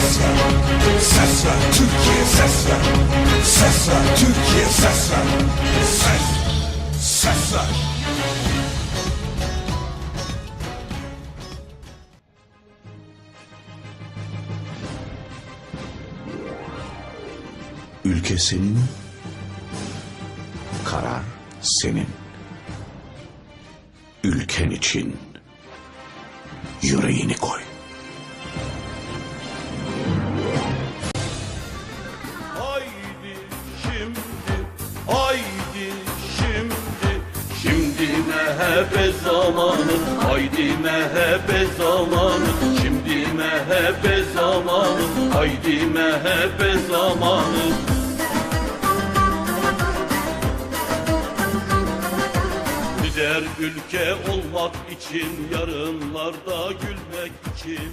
ses ver Ses ver Türkiye ses ver Ses ver Türkiye ses ver Ses Ses ver Ülke senin, karar senin. Ülken için yüreğini koy. MHP zamanı, haydi MHP zamanı. Şimdi MHP zamanı, haydi MHP zamanı. Lider ülke olmak için, yarınlarda gülmek için